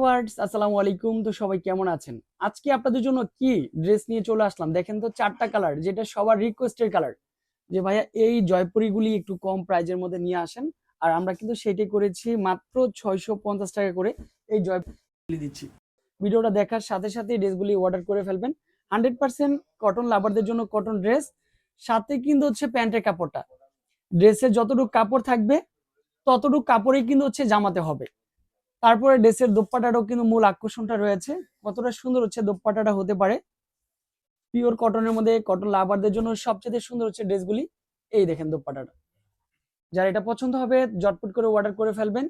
Viewers, আসসালামু আলাইকুম। তো সবাই কেমন আছেন? আজকে আপনাদের জন্য কি ড্রেস নিয়ে চলে আসলাম? দেখেন তো চারটা কালার, যেটা সবার রিকোয়েস্টের কালার। যে ভাইয়া, এই জয়পুরিগুলি একটু কম প্রাইজের মধ্যে নিয়ে আসেন। আর আমরা কিন্তু সেটাই করেছি মাত্র ছয়শো পঞ্চাশ টাকা করে এই জয়পুরি দিচ্ছি। ভিডিওটা দেখার সাথে সাথে ড্রেসগুলি অর্ডার করে ফেলবেন। হান্ড্রেড পার্সেন্ট কটন লাভারদের জন্য কটন ড্রেস সাথে কিন্তু হচ্ছে প্যান্টের কাপড়টা। ড্রেসের যতটুকু কাপড় থাকবে, ততটুকু কাপড়ই কিন্তু হচ্ছে জামাতে হবে। তারপরে ড্রেসের দোপ্পাটাটাও কিন্তু মূল আকর্ষণটা রয়েছে। কতটা সুন্দর হচ্ছে দোপ্পাটাটা হতে পারে। পিওর কটনের মধ্যে কটন লাভারদের জন্য সবচেয়ে সুন্দর হচ্ছে ড্রেসগুলি। এই দেখেন দোপ্পাটাটা যার এটা পছন্দ হবে জটপট করে অর্ডার করে ফেলবেন।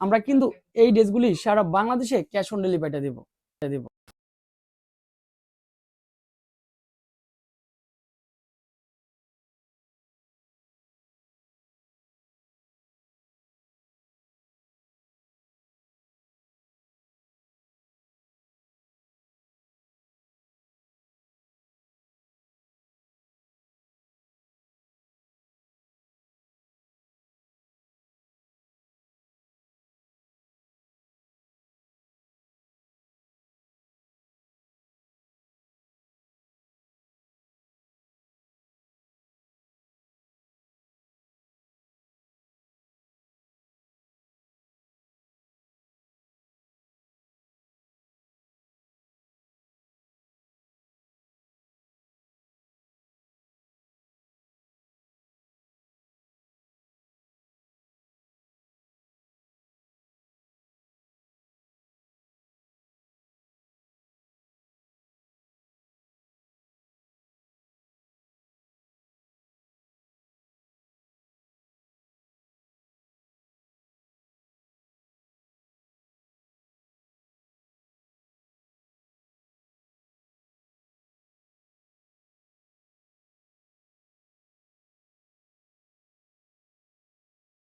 আমরা কিন্তু এই ড্রেসগুলি সারা বাংলাদেশে ক্যাশ অন ডেলিভারিটা দেবো। দেব।